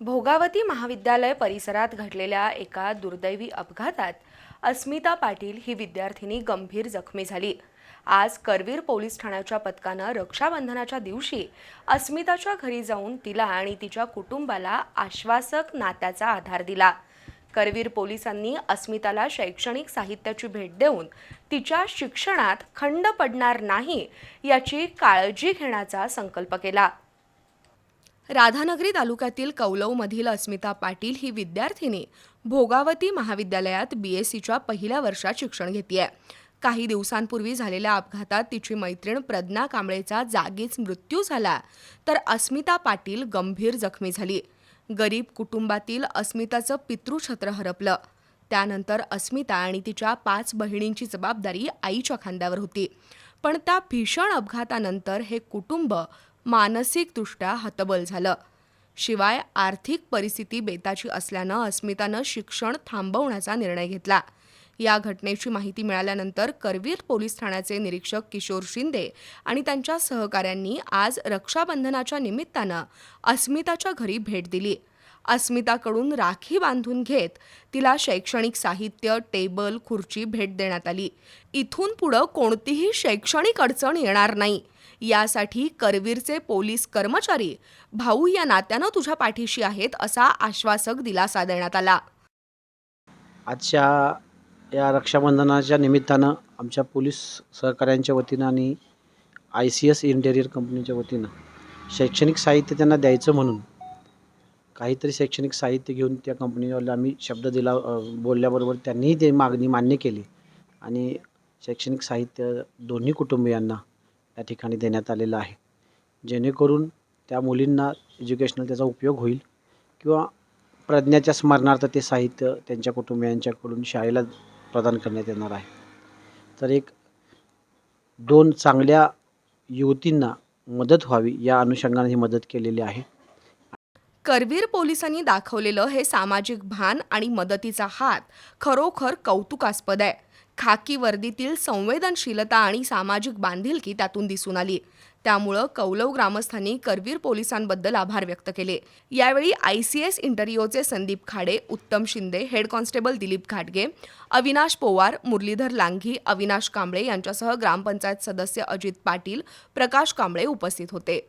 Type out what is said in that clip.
भोगावती महाविद्यालय परिसरात घडलेल्या एका दुर्दैवी अपघातात अस्मिता पाटील ही विद्यार्थिनी गंभीर जखमी झाली. आज करवीर पोलीस ठाण्याच्या पथकानं रक्षाबंधनाच्या दिवशी अस्मिताच्या घरी जाऊन तिला आणि तिच्या कुटुंबाला आश्वासक नात्याचा आधार दिला. करवीर पोलिसांनी अस्मिताला शैक्षणिक साहित्याची भेट देऊन तिच्या शिक्षणात खंड पडणार नाही याची काळजी घेण्याचा संकल्प केला. राधानगरी तालुक्यातील कौलवमधील अस्मिता पाटील ही विद्यार्थिनी भोगावती महाविद्यालयात बी एस सीच्या पहिल्या वर्षात शिक्षण घेते काही दिवसांपूर्वी झालेल्या अपघातात तिची मैत्रीण प्रज्ञा कांबळेचा जागीच मृत्यू झाला तर अस्मिता पाटील गंभीर जखमी झाली. गरीब कुटुंबातील अस्मिताचं पितृछत्र हरपलं. त्यानंतर अस्मिता आणि तिच्या पाच बहिणींची जबाबदारी आईच्या खांद्यावर होती. पण त्या भीषण अपघातानंतर हे कुटुंब मानसिकदृष्ट्या हतबल झालं. शिवाय आर्थिक परिस्थिती बेताची असल्यानं अस्मितानं शिक्षण थांबवण्याचा निर्णय घेतला. या घटनेची माहिती मिळाल्यानंतर करवीर पोलीस ठाण्याचे निरीक्षक किशोर शिंदे आणि त्यांच्या सहकाऱ्यांनी आज रक्षाबंधनाच्या निमित्तानं अस्मिताच्या घरी भेट दिली. अस्मिताकडून राखी बांधून घेत तिला शैक्षणिक साहित्य टेबल खुर्ची भेट देण्यात आली. इथून पुढं कोणतीही शैक्षणिक अडचण येणार नाही. यासाठी करवीरचे पोलीस कर्मचारी भाऊ या नात्यानं तुझ्या पाठीशी आहेत असा आश्वासक दिलासा देण्यात आला. आजच्या या रक्षाबंधनाच्या निमित्तानं आमच्या पोलीस सहकाऱ्यांच्या वतीनं आणि आय सी एस इंटेरियर कंपनीच्या वतीनं शैक्षणिक साहित्य त्यांना द्यायचं म्हणून काहीतरी शैक्षणिक साहित्य घेऊन त्या कंपनीवाला आम्ही शब्द दिला बोलल्याबरोबर त्यांनीही ते मागणी मान्य केली. आणि शैक्षणिक साहित्य दोन्ही कुटुंबियांना या ठिकाणी देण्यात आलेलं आहे. जेणेकरून त्या मुलींना एज्युकेशनल त्याचा उपयोग होईल किंवा प्रज्ञाच्या स्मरणार्थ ते साहित्य त्यांच्या कुटुंबियांच्याकडून शाळेला प्रदान करण्यात येणार आहे. तर एक दोन चांगल्या युवतींना मदत व्हावी या अनुषंगाने ही मदत केलेली आहे. करवीर पोलिसांनी दाखवलेलं हे सामाजिक भान आणि मदतीचा हात खरोखर कौतुकास्पद आहे. खाकी वर्दीतील संवेदनशीलता आणि सामाजिक बांधिलकी त्यातून दिसून आली. त्यामुळं कौलव ग्रामस्थांनी करवीर पोलिसांबद्दल आभार व्यक्त केले. यावेळी आय सी एस इंटरिओचे संदीप खाडे उत्तम शिंदे हेड कॉन्स्टेबल दिलीप घाटगे अविनाश पोवार मुरलीधर लांघी अविनाश कांबळे यांच्यासह ग्रामपंचायत सदस्य अजित पाटील प्रकाश कांबळे उपस्थित होते.